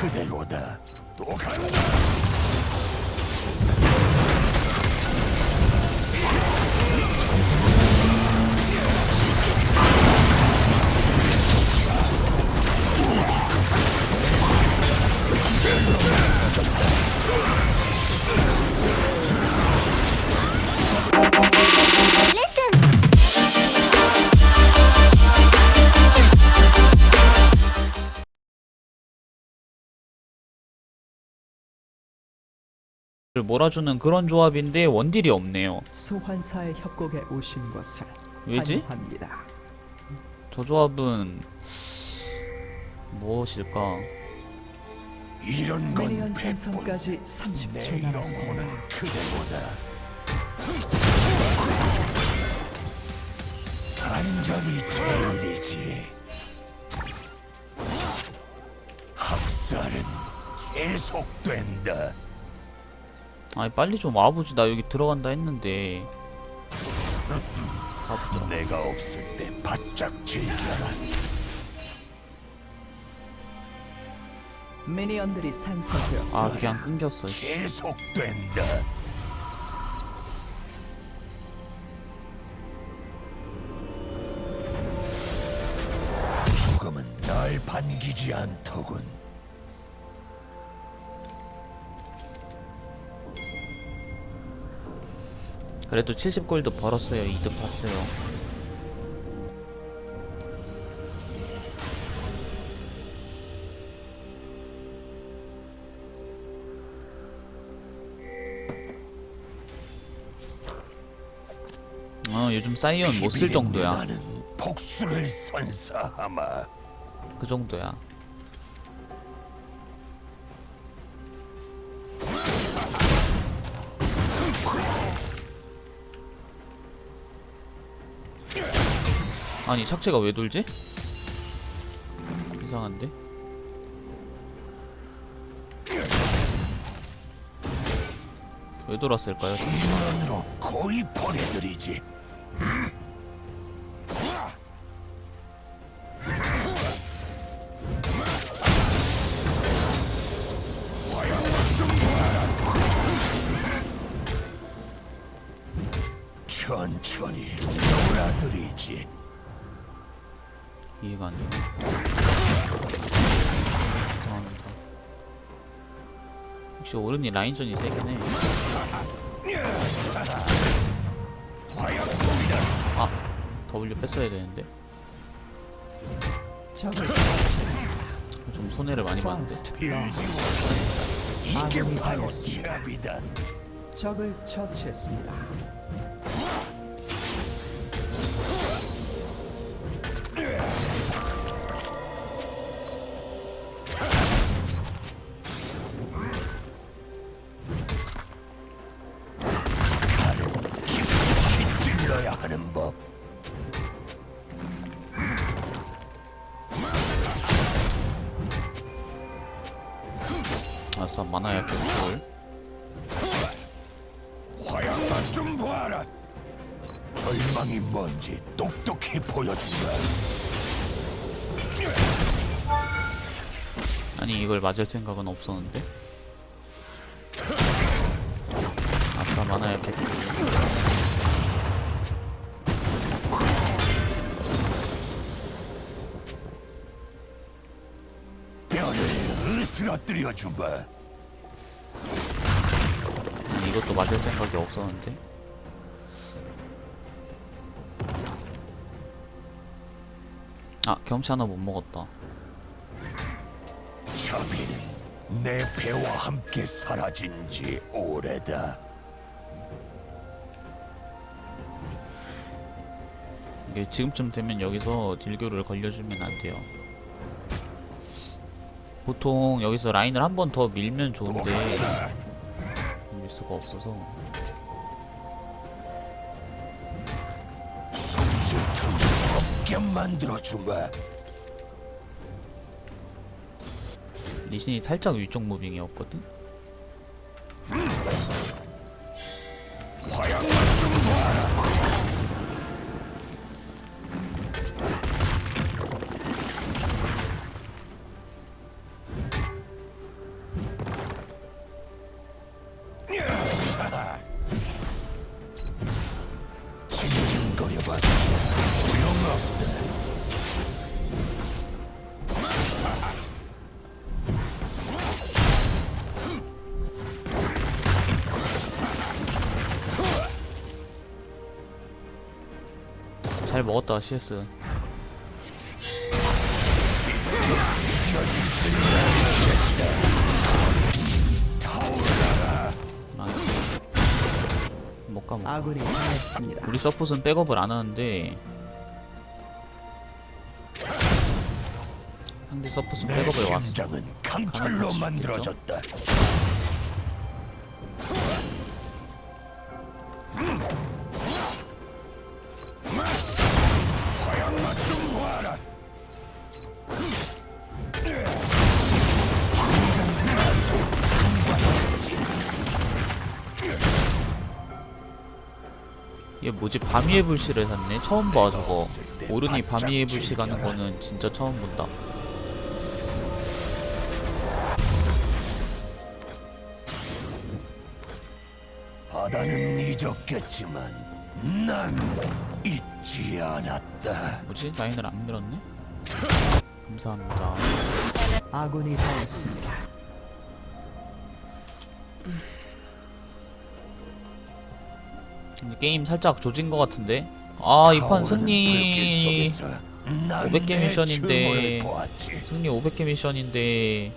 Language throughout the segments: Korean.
그대로다. 또 간다. 몰아주는 그런 조합인데 원딜이 없네요. 소환사의 협곡에 오신 것을 왜지? 환영합니다. 저 조합은 무엇일까? 이런 건 백분. 생성까지 내 30초 남았습니다. 영혼은. 안전이 제일이지. 학살은 계속된다. 아니 빨리 좀 와보지 나 여기 들어간다 했는데 가보자. 내가 없을 때 바짝 즐겨라. 미니언들이 생성되었습니다. 아 그냥 끊겼어. 씨. 계속된다. 죽음은 날 반기지 않더군. 그래도 70골드 벌었어요. 이득 봤어요. 어 요즘 사이언 못 쓸 정도야. 나는 복수를 선사하마. 그 정도야. 아니 착체가 왜 돌지? 이상한데? 왜 돌았을까요? 인원으로 거의 보내드리지. 천 오른이 라인전이 세긴 해. 아, W 뺐어야 되는데. 좀 손해를 많이 봤는데. 적을 처치했습니다. 아싸, 만화야, 개꿀. 화양만 좀 봐라. 절망이 뭔지 똑똑히 보여준다. 아니, 이걸 맞을 생각은 없었는데. 아싸, 만화야, 개꿀. 뼈를 으스러뜨려 주마. 이것도 맞을 생각이 없었는데. 아, 경치 하나 못 먹었다. 자비는 내 배와 함께 사라진 지 오래다. 이게 지금쯤 되면 여기서 딜교를 걸려주면 안 돼요. 보통 여기서 라인을 한 번 더 밀면 좋은데 밀 수가 없어서 숨쉴 틈 없게 만들어 주마. 리신이 살짝 위쪽 무빙이었거든. 화양 잘 먹었다 CS 못가 못 아군이 당했습니다. 우리 서폿은 백업을 안 하는데 상대 서폿은 내 백업을 왔어 심장은 강철로 만들어졌다. 밤이의 불씨를 샀네 처음 봐 저거 없을 때 오른이 밤이의 불씨 가는. 거는 진짜 처음 본다 바다는 잊었겠지만 난 잊지 않았다. 뭐지 라인을 안 밀었네 감사합니다 아군이 당했습니다. 게임 살짝 조진 거 같은데? 아 이 판 승리 500개 미션인데. 승리 500개 미션인데.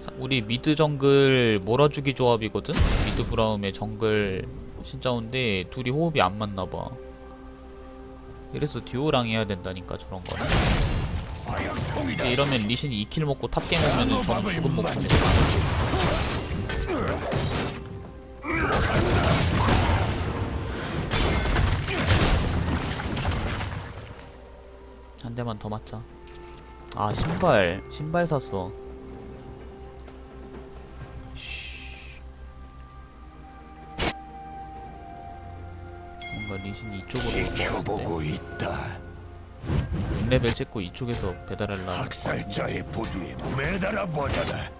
사- 우리 미드 정글 몰아주기 조합이거든? 미드 브라움의 정글 신짜오인데 둘이 호흡이 안 맞나봐. 그래서 듀오랑 해야 된다니까 저런 거는 이러면 리신이 2킬 먹고 탑갱 오면은 저는 죽은 목숨이다 한 대만 더 맞자 아 신발 신발 샀어 쉬. 뭔가 리신이 이쪽으로 지켜보고 있다. 6레벨 찍고 이쪽에서 같은데 학살자의 보두에 매달아 버려라.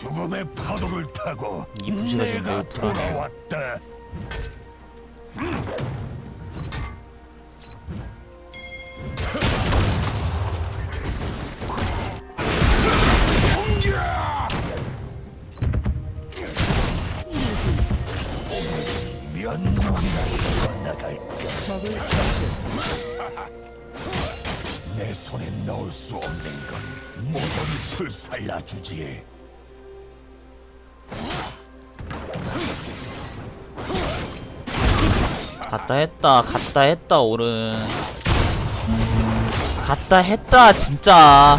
죽음의 파도를 타고 이 부시가 내가 매우 불안해. 돌아왔다. 적을 처치했습니다. 내 손에 넣을 수 없는 건 모조리 불살라 주지 갔다 했다 갔다 했다 오른. 갔다 했다 진짜.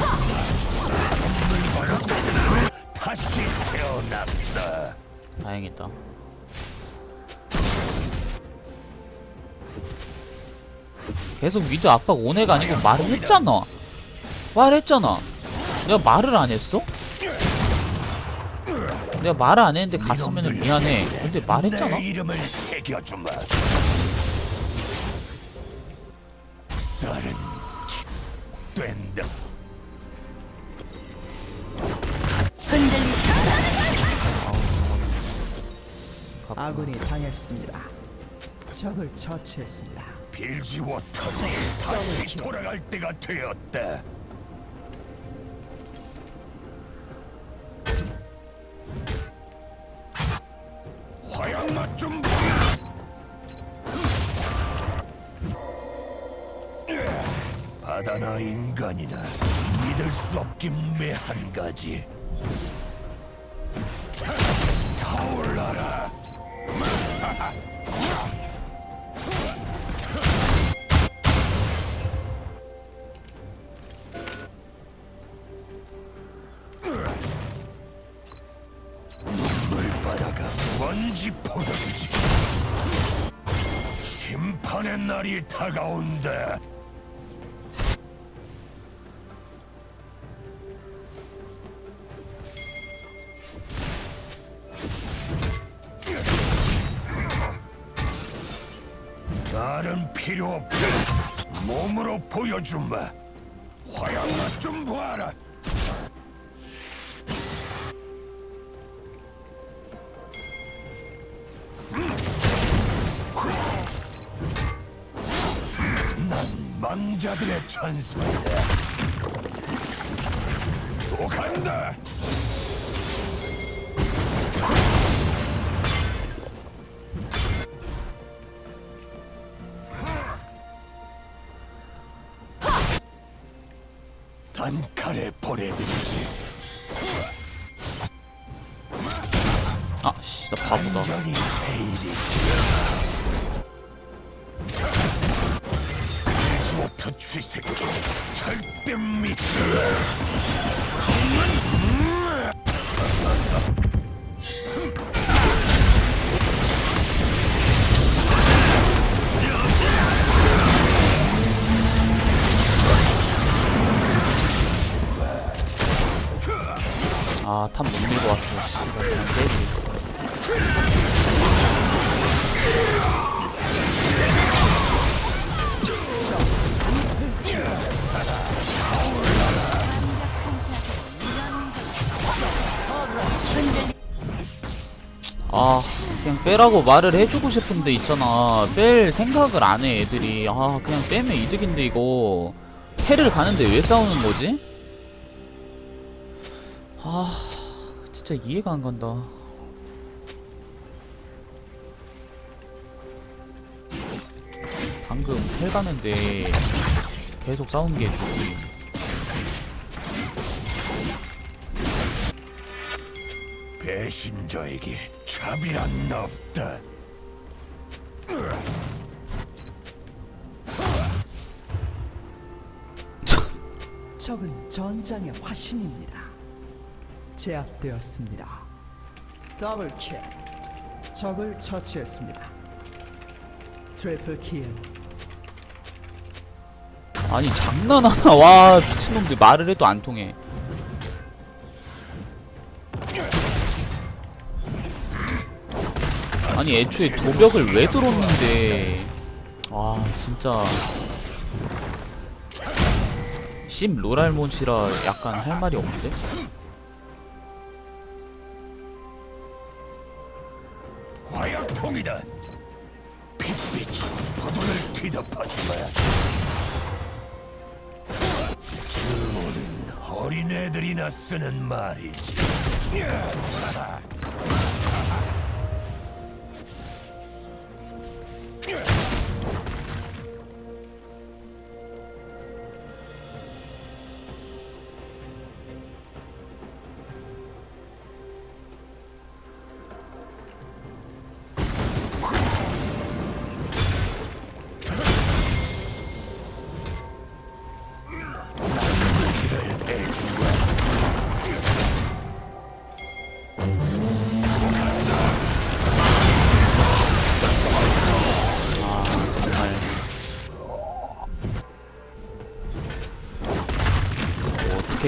다행이다. 계속 미드 압박 오네가 아니고 말을 했잖아. 말했잖아. 내가 말을 안 했어? 내가 말을 안 했는데 갔으면 미안해. 근데 말했잖아 쌀은 된다 아군이 당했습니다. 적을 처치했습니다. 빌지워터지 다시 돌아갈 때가 되었다 화양맛 좀 보여 바다나 인간이나 믿을 수 없긴 매한 가지. 타올라라. 물바다가 뭔지 보여주지. 심판의 날이 다가온다 말은 필요 없다. 몸으로 보여준마. 화양아 좀 봐라. 음. 난 망자들의 천사다. 또 간다. 쥐새끼 절대 믿지 아탑 못 밀고 왔어 씨발 그냥 깨지 빼라고 말을 해주고 싶은데 있잖아 뺄 생각을 안 해 애들이 아 그냥 빼면 이득인데 이거 패를 가는데 왜 싸우는 거지? 아 진짜 이해가 안 간다 방금 텔 가는데 계속 싸운 게 누구지? 배신자에게 차비란 없다. 적은 전장의 화신입니다. 제압되었습니다. 더블 킬. 적을 처치했습니다. 트리플 킬. 아니 장난하나 와 미친놈들 말을 해도 안 통해 아니 애초에 도벽을 왜 들었는데 와 진짜 심 로랄몬시라 약간 할 말이 없는데? 화약통이다. 빛빛이 포도를 뒤덮어주마. 주문은 어린애들이나 쓰는 말이지. Yeah.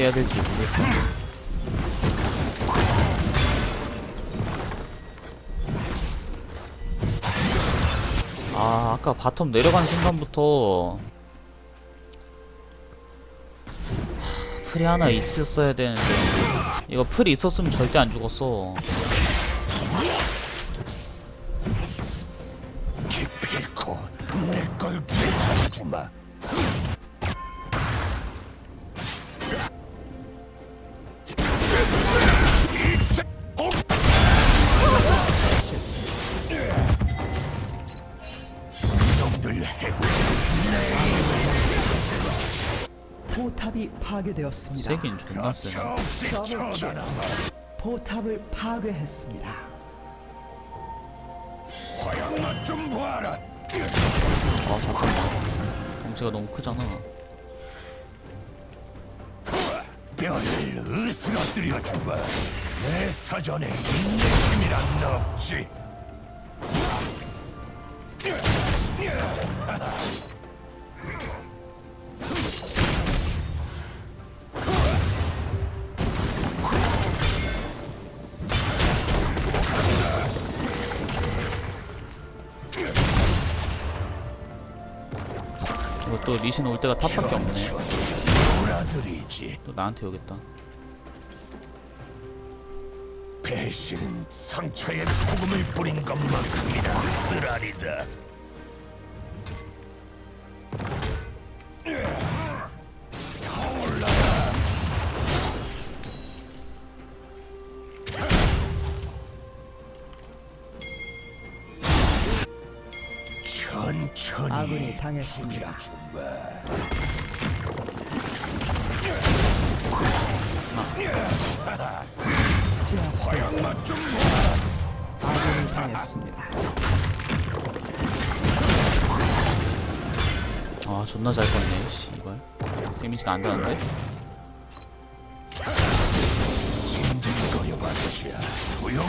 해야 될지 모르겠다. 아 아까 바텀 내려간 순간부터 하, 풀이 하나 있었어야 되는데. 이거 풀이 있었으면 절대 안 죽었어. 기필코 내걸 되찾아주마. 포탑이 파괴되었습니다. 세긴 존나 세네 없이 더블 킬. 포탑을 파괴했습니다. 화양맛 좀 봐라. 아 잠깐만 덩치가 너무 크잖아 뼈를 으스러뜨려 주마. 내 사전에 인내심이란 없지. 또 리신 올 때가 탑밖에 없네. 또 나한테 오겠다 배신은 상처에 소금을 뿌린 것만큼이나 쓰라리다. 천천히 아군이 당했습니다. 제압되었습니다. 아군이 당했습니다. 아 존나 잘 껐네 씨발 데미지가 안 되는데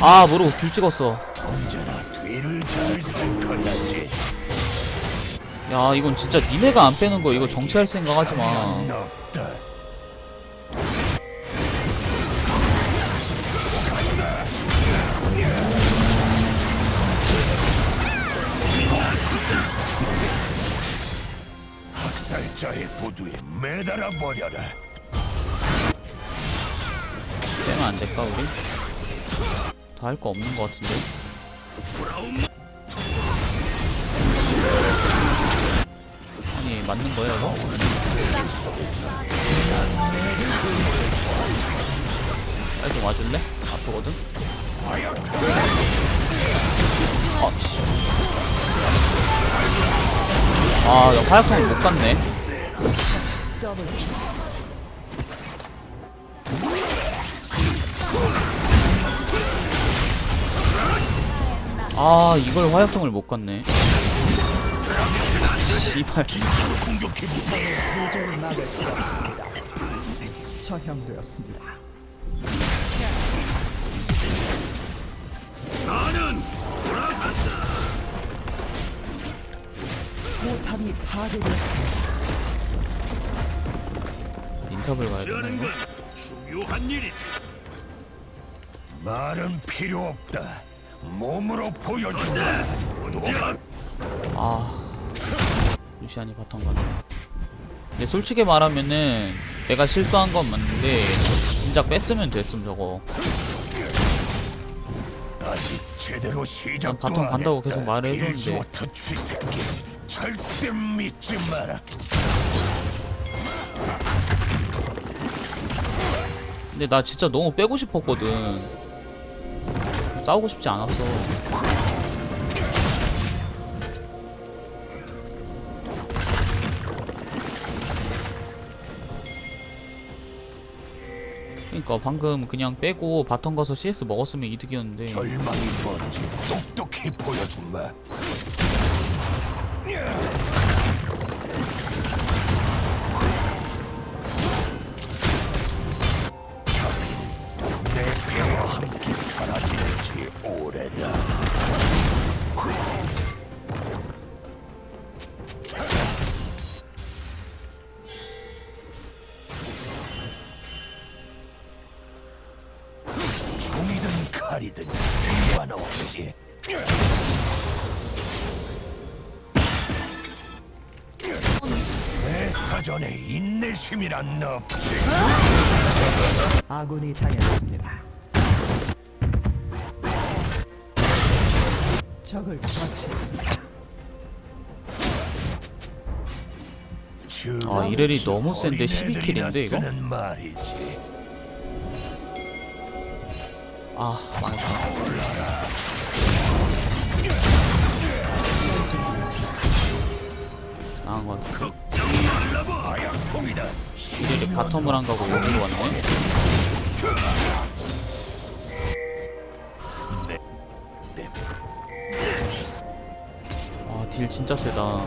아 모르고 귤 찍었어 언제나 뒤를 잘 살펴야지. 야 이건 진짜 니네가 안 빼는 거 이거 정치할 생각 하지마 없다. 학살자의 부두에 매달아 버려라. 빼면 안 될까 우리? 다 할 거 없는 거 같은데 맞는 거야 이거? 빨리 좀 와줄래? 아프거든? 아, 씨. 아, 나 화약통을 못 갔네. 아, 이걸 화약통을 못 갔네. 씨발. 공격해 보세요. 도저히 막을 수 없습니다. 처형되었습니다. 나는 포탑이 파괴되었습니다. 인터벌 가야 되나 이거? 중요한 일이. 말은 필요 없다. 몸으로 보여준다. 아 루시안이 바텀 가네 근데 솔직히 말하면은 내가 실수한 건 맞는데 진작 뺐으면 됐음 저거. 아직 제대로 시작도 난 바텀 안 간다고. 계속 말을 쥐새끼 절대 믿지 마라. 근데 나 진짜 너무 빼고 싶었거든. 싸우고 싶지 않았어 그니까 방금 그냥 빼고 바텀 가서 CS 먹었으면 이득이었는데 절망이 뭔지 똑똑히 보여준마. 칼이든 상관없지. 내 사전에 인내심이란 없지. 아군이 당했습니다. 적을 처치했습니다. 아, 이래리 너무 센데 12 킬인데, 이거? 쓰는 말이지. 아 망했다 나간 것 같아. 이들이 바텀을 안 가고 여기로 왔네. 아딜 진짜 세다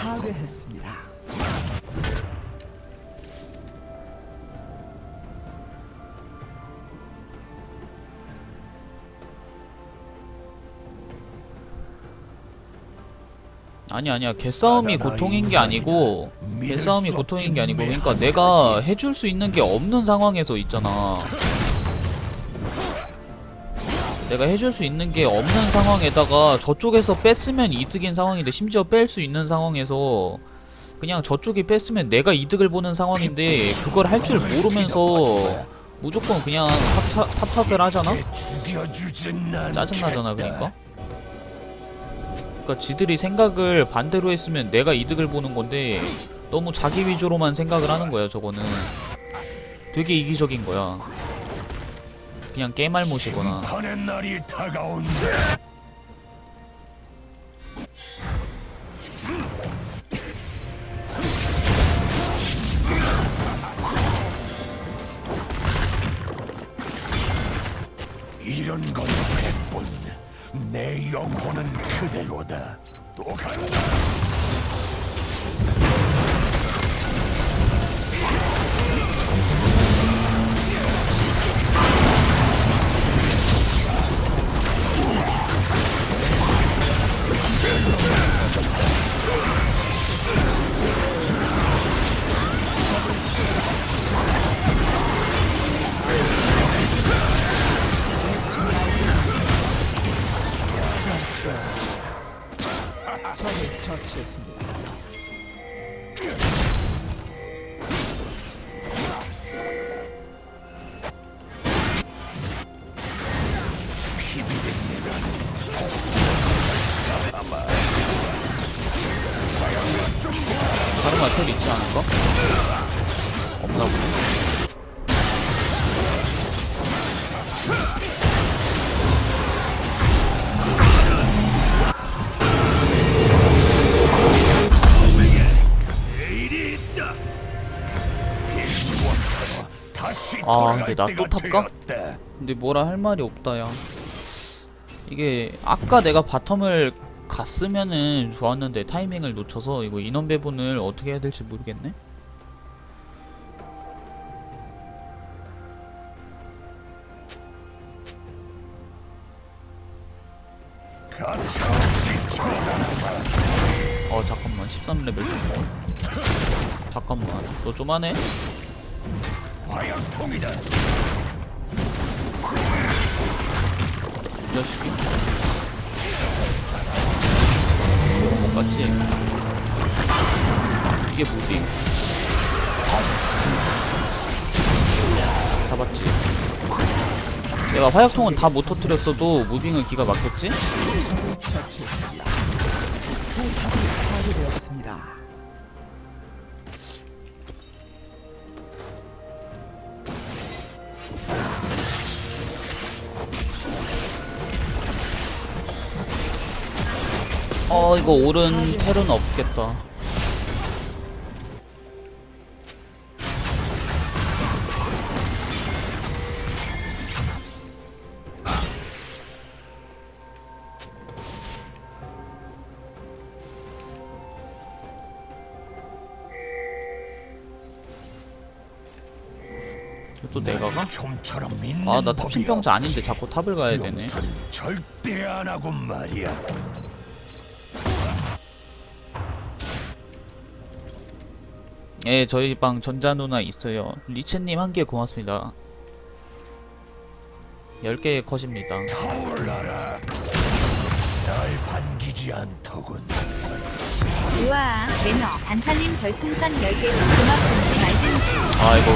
파괴했습니다. 아니 아니야. 개싸움이 고통인 게 아니고 개싸움이 고통인 게 아니고. 그러니까 내가 해줄 수 있는 게 없는 상황에서 있잖아. 내가 해줄 수 있는 게 없는 상황에다가 저쪽에서 뺐으면 이득인 상황인데 심지어 뺄 수 있는 상황에서 그냥 저쪽이 뺐으면 내가 이득을 보는 상황인데 그걸 할 줄 모르면서 무조건 그냥 탑, 탑 탓을 하잖아? 짜증나잖아. 그니까 그니까 지들이 생각을 반대로 했으면 내가 이득을 보는 건데 너무 자기 위주로만 생각을 하는 거야 저거는 되게 이기적인 거야 그냥 다가온다. 이런 건 백분. 내 영혼은 그대로다. 또 간다. 없나 보네 아, 돌아갈 근데 나또 때가 탑가? 되었다. 근데 뭐라 할 말이 없다 야 이게 아까 내가 바텀을 갔으면은 좋았는데 타이밍을 놓쳐서 이거 인원 배분을 어떻게 해야 될지 모르겠네 어 잠깐만 13레벨 잠깐만 너 좀 하네? 화약통이다. 이 자식이 못 갔지? 이게 뭐지? 잡았지? 내가 화약통은 다 못 터뜨렸어도 무빙은 기가 막혔지? 어 이거 오른 텔은 없겠다 또 내가 가? 아 나. 탑신병자 아닌데 자꾸 탑을 가야 되네 절대 안 하고 말이야. 예 저희 방 전자 누나 있어요 리체님 한 개 고맙습니다 10개의 컷입니다 타올라라. 날 반기지 않더군. 우와, 매너, 단찰님 별풍선 10개 고맙든지 말든지. 아이고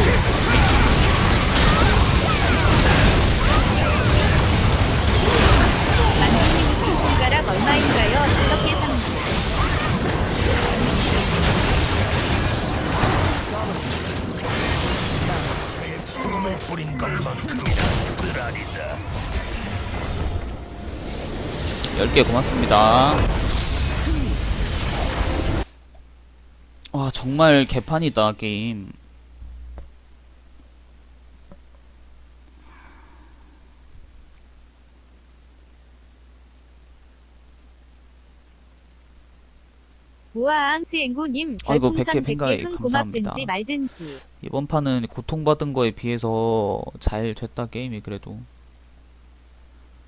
개 고맙습니다 와 정말 개판이다 게임 우와, 앙스앵구님 아이고, 별풍선 100개 팬가입 100개 큰 감사합니다. 말든지. 이번 판은 고통받은 거에 비해서 잘 됐다 게임이 그래도